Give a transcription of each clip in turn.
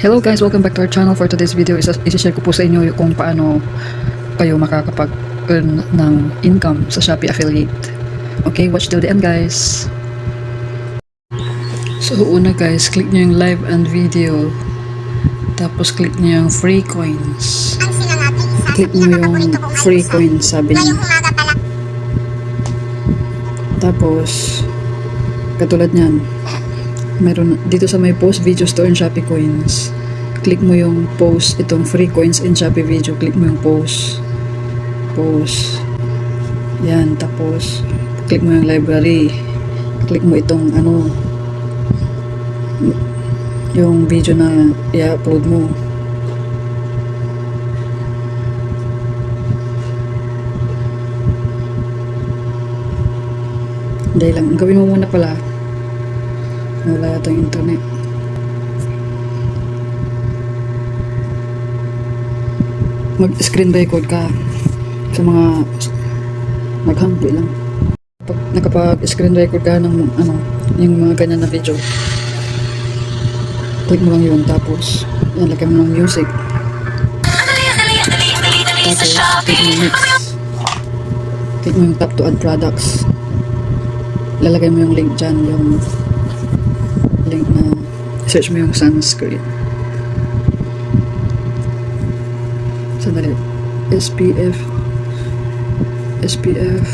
Hello guys, welcome back to our channel. For today's video, isa share ko po sa inyo kung paano kayo makakapag-earn ng income sa Shopee affiliate. Okay, watch till the end guys. So una guys, click nyo yung live and video. Tapos click nyo yung free coins. Click mo yung free coins, sabi niya. Tapos, katulad niyan, meron dito sa may post videos to earn Shopee coins. Click mo yung post, itong free coins in Shopee video. Click mo yung post. Post. Yan, tapos, click mo yung library. Click mo itong ano, yung video na i-upload mo. Dahil lang, gawin mo muna pala. Wala yata internet. Mag-screen record ka sa mga maghanggi lang. Pag nakapag-screen record ka ng ano, yung mga ganyan na video, click mo lang yun, tapos yan, lagyan mo ng music. Tapos, mo. Click mo yung tap to add products lalagay mo yung link dyan, yung search mo yung sunscreen. Sandali. SPF SPF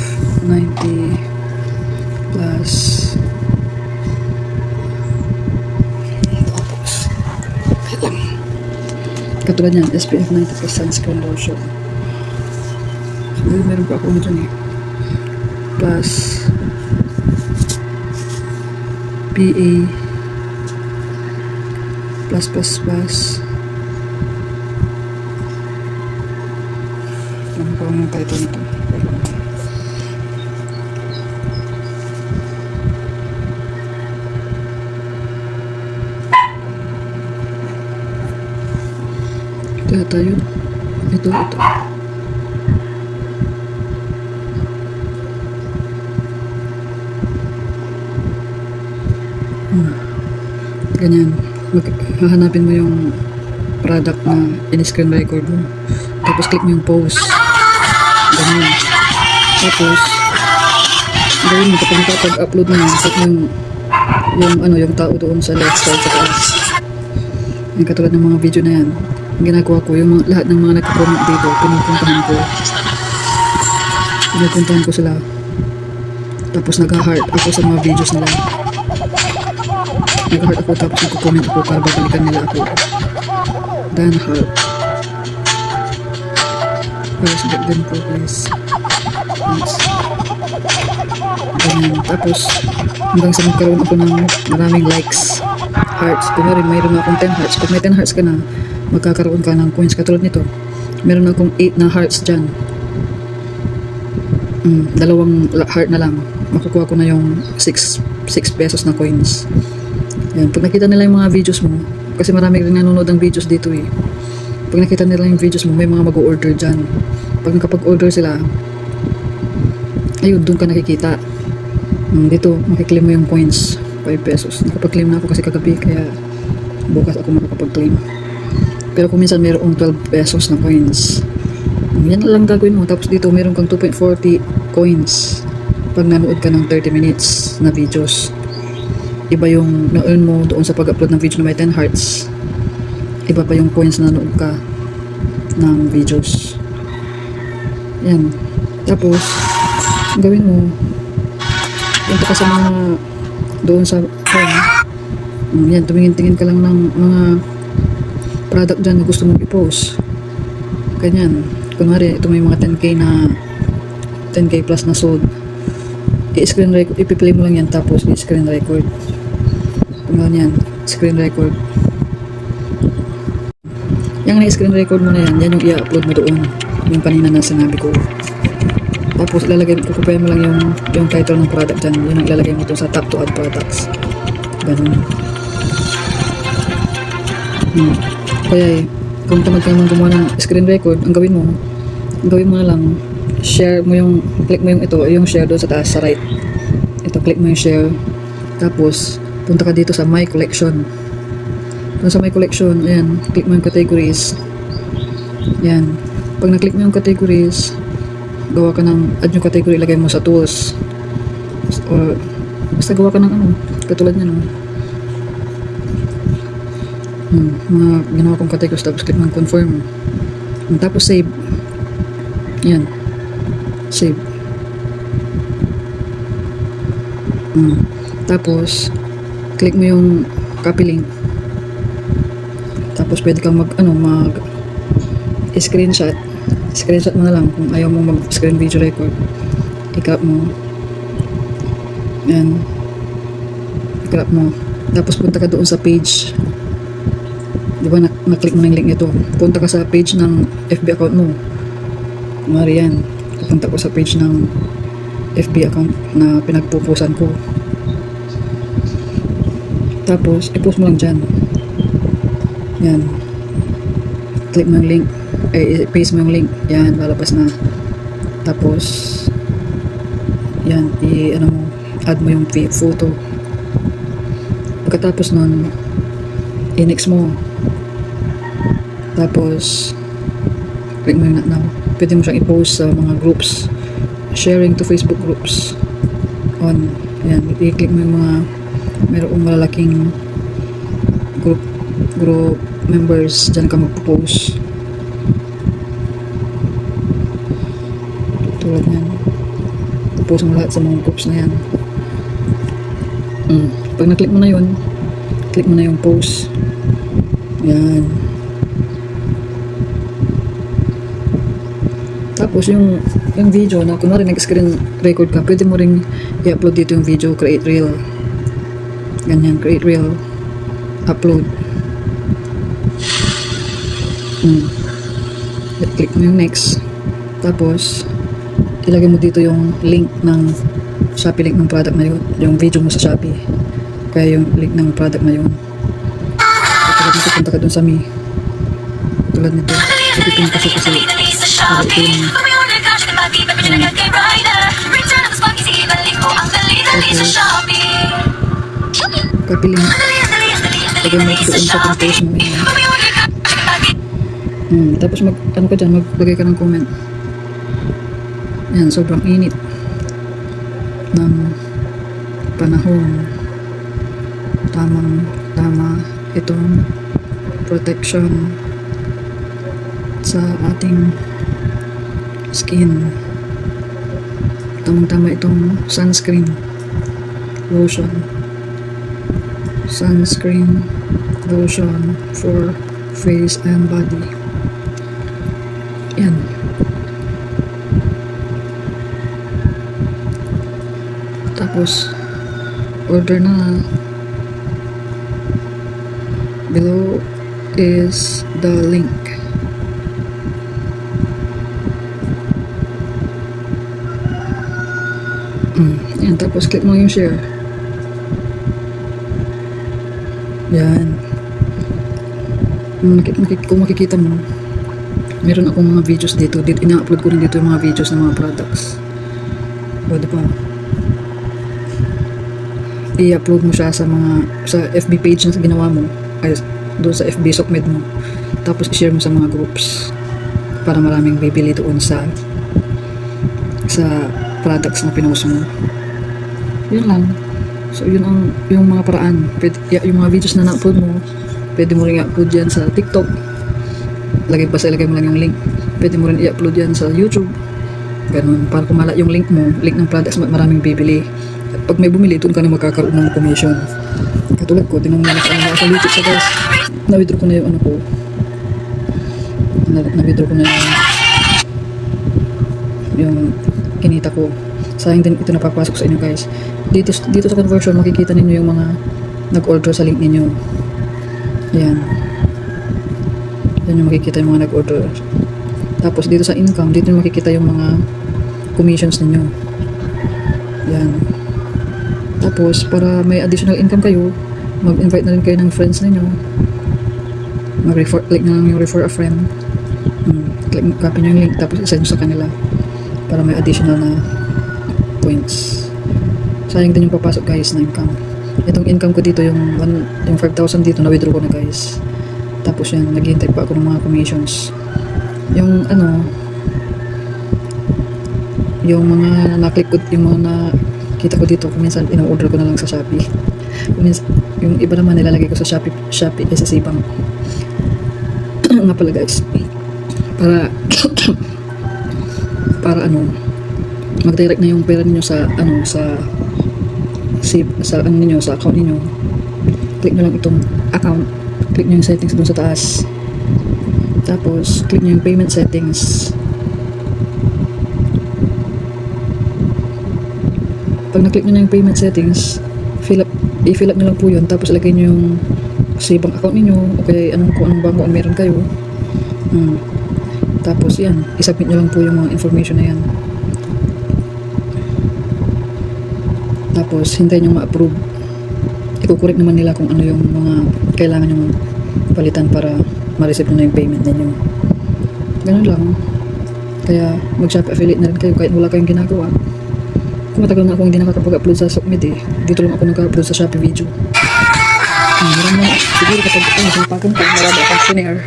90 plus katulad yan SPF 90 plus sunscreen lotion siguro meron pa ako dyan eh plus PA plus plus plus ano pa yung title nito ito yata yun ito ito ganyan mag hahanapin mo yung product na in-screen record mo. Tapos click mo yung post. Ganyan tapos gawin mo kapag nakapag-upload mo click mo yung yung ano yung tao doon sa left side sa taas. Yung katulad ng mga video na yan. Ginagawa ko yung mga, lahat ng mga nagpo-promote dito pinupuntahan ko. Pinupuntahan ko sila. Tapos nag-heart ako sa mga videos nila nag-heart ako tapos nagko-comment ako para babalikan nila ako dan heart para sa them po please thanks ganyan tapos hanggang sa magkaroon ako ng maraming likes hearts kunwari mayroon akong 10 hearts kung may 10 hearts ka na magkakaroon ka ng coins katulad nito meron akong 8 na hearts dyan mm, dalawang la- heart na lang makukuha ko na yung 6 6 pesos na coins yan, pag nakita nila yung mga videos mo, kasi marami rin nanonood ng videos dito eh. Pag nakita nila yung videos mo, may mga mag-order dyan. Pag nakapag-order sila, ayun, doon ka nakikita. Hmm, dito, makiklaim mo yung points. 5 pesos. Nakapag-claim na ako kasi kagabi, kaya bukas ako makakapag-claim. Pero kung minsan mayroong 12 pesos na coins. Yan na lang gagawin mo. Tapos dito, meron kang 2.40 coins pag nanood ka ng 30 minutes na videos iba yung na-earn mo doon sa pag-upload ng video na may 10 hearts. Iba pa yung points na nanood ka ng videos. Yan. Tapos gawin mo punta ka sa mga doon sa home Mm, yan tumingin-tingin ka lang ng mga product dyan na gusto mong i-post. Ganyan. Kunwari ito may mga 10k na 10k plus na sold. I-screen record, ipi-play mo lang yan tapos i-screen record kung yan, screen record. Yung na-screen record mo na yan, yan yung i-upload mo doon. Yung kanina na sinabi ko. Tapos ilalagay, kukupayan mo lang yung yung title ng product dyan, yun ang ilalagay mo doon sa top to add products. Ganun. Hmm. kaya eh kung tamad ka naman gumawa ng screen record ang gawin mo gawin mo na lang share mo yung click mo yung ito yung share doon sa taas sa right. Ito click mo yung share. Tapos punta ka dito sa my collection Doon sa may collection, ayan, click mo yung categories. Yan. Pag na-click mo yung categories, gawa ka ng add yung category, ilagay mo sa tools. Or, basta gawa ka ng ano, katulad niya, no? Hmm, mga ginawa kong categories, tapos click mo yung confirm. Hmm, Tapos save. Yan. Save. Hmm. Tapos, click mo yung copy link. Tapos pwede kang mag ano mag screenshot. Screenshot mo na lang kung ayaw mo mag screen video record. I-crop mo. Yan. I-crop mo. Tapos punta ka doon sa page. Di ba na- na-click mo na yung link nito. Punta ka sa page ng FB account mo. Kumari yan. Pupunta ko sa page ng FB account na pinagpupusan ko. Tapos, i-post mo lang dyan. Yan. Click mo yung link. Eh, paste mo yung link. Yan, lalabas na. Tapos, yan, i, ano mo, add mo yung photo. Pagkatapos nun, i-next mo. Tapos, click mo yung not now. Pwede mo siyang i-post sa mga groups. Sharing to Facebook groups. On. Yan, i-click mo yung mga mayroong malalaking group group members dyan ka magpo-post tulad yan post mo lahat sa mga groups na yan. Mm. pag na-click mo na yun click mo na yung post. Yan. Tapos yung yung video na kunwari nag-screen record ka pwede mo ring i-upload dito yung video create reel ganyan create reel upload. Hmm. click mo yung next. Tapos ilagay mo dito yung link ng Shopee link ng product na yun. Yung video mo sa Shopee. Kaya yung link ng product na yun. Tulad nito punta ka dun sa me tulad nito. Ipipin kasi kasi para ito yung copy link lagay mo doon sa pang-post mo Hmm, tapos mag, ano ka dyan, maglagay ka ng comment. Yan, sobrang init ng panahon. Tamang, tama itong protection sa ating skin. Tamang-tama itong sunscreen lotion. Sunscreen lotion for face and body. Yan. Tapos, order na. Below is the link. Mm, yan, tapos click mo yung share. Yan. Kung, nakik- nakik- kung makikita mo, meron akong mga videos dito. dito ina-upload ko rin dito yung mga videos ng mga products. O, di ba? I-upload mo siya sa mga, sa FB page na ginawa mo. Ay, doon sa FB Sokmed mo. Tapos, i-share mo sa mga groups. Para maraming bibili doon sa sa products na pinost mo. Yun lang. So, yun ang, yung mga paraan. Pwede, yung mga videos na na-upload mo, pwede mo rin i-upload yan sa TikTok. Lagay basta ilagay mo lang yung link. Pwede mo rin i-upload yan sa YouTube. Ganun. Para kumala yung link mo, link ng products, ma- maraming bibili. At pag may bumili, doon ka na magkakaroon ng commission. Katulad ko, mga ano, sa YouTube sa guys. Na-withdraw ko na yung ano ko. Na- Na-withdraw ko na yung yung kinita ko. Sayang din ito napapasok sa inyo guys. Dito, dito sa conversion, makikita ninyo yung mga nag-order sa link ninyo. Yan. Yan yung makikita yung mga nag-order. Tapos dito sa income, dito yung makikita yung mga commissions ninyo. Yan. Tapos, para may additional income kayo, mag-invite na rin kayo ng friends ninyo. Mag-refer, click na lang yung refer a friend. Hmm, click, copy nyo yung link, tapos isend sa kanila para may additional na points. Sayang din yung papasok guys na income. Itong income ko dito, yung, yung 5,000 dito, na-withdraw ko na guys. Tapos yan, naghihintay pa ako ng mga commissions. Yung ano, yung mga na-click ko, yung mga nakita ko dito, kuminsan in-order ko na lang sa Shopee. Kuminsan, yung iba naman nilalagay ko sa Shopee, Shopee eh, sa Sibang. nga pala guys. Para, para ano, mag-direct na yung pera ninyo sa, ano, sa, si, sa, ano ninyo, sa account ninyo. Click nyo lang itong account. Click nyo yung settings dun sa taas. Tapos, click nyo yung payment settings. Pag na-click na yung payment settings, fill up, i-fill up nyo lang po yun. Tapos, ilagay nyo yung saving account ninyo o kaya anong, kung anong banko ang meron kayo. Hmm. Tapos, yan. I-submit nyo lang po yung mga information na yan. Tapos, hintayin nyo ma-approve. Ikukorek naman nila kung ano yung mga kailangan yung palitan para ma-receive nyo na yung payment ninyo. Ganun lang. Kaya, mag-Shopee affiliate na rin kayo kahit wala kayong ginagawa. Kung matagal na akong hindi nakakapag-upload sa Sokmed eh. Dito lang ako nag-upload sa Shopee video. Hmm, marami na, siguro kapag sa pakong ko, marami akong share.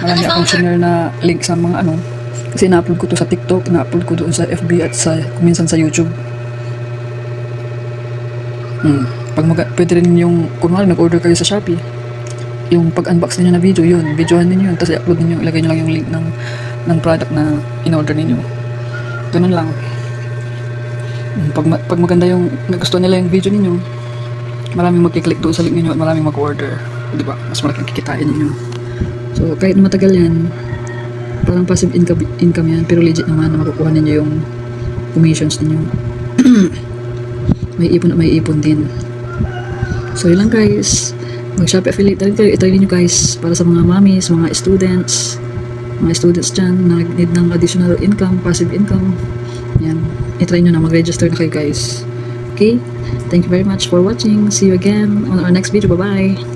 Marami akong share na link sa mga ano. Kasi na-upload ko to sa TikTok, na-upload ko doon sa FB at sa, kuminsan sa YouTube. Hmm. Pag mag pwede rin yung, nga nag-order kayo sa Shopee, yung pag-unbox ninyo na video, yun, videohan ninyo yun, tapos i-upload ninyo, ilagay nyo lang yung link ng, ng product na in-order ninyo. Ganun lang. Hmm, Pag, ma- pag maganda yung, nagustuhan nila yung video ninyo, maraming magkiklik doon sa link ninyo at maraming mag-order. Di ba? Mas malaking kikitain ninyo. So, kahit matagal yan, parang passive income, income yan, pero legit naman na makukuha ninyo yung commissions ninyo. may ipon at may ipon din. So, yun lang guys. Mag-Shopee affiliate na rin kayo. Itry ninyo guys para sa mga mommies, mga students, mga students dyan na need ng additional income, passive income. Yan. I-try nyo na. Mag-register na kayo guys. Okay? Thank you very much for watching. See you again on our next video. Bye-bye!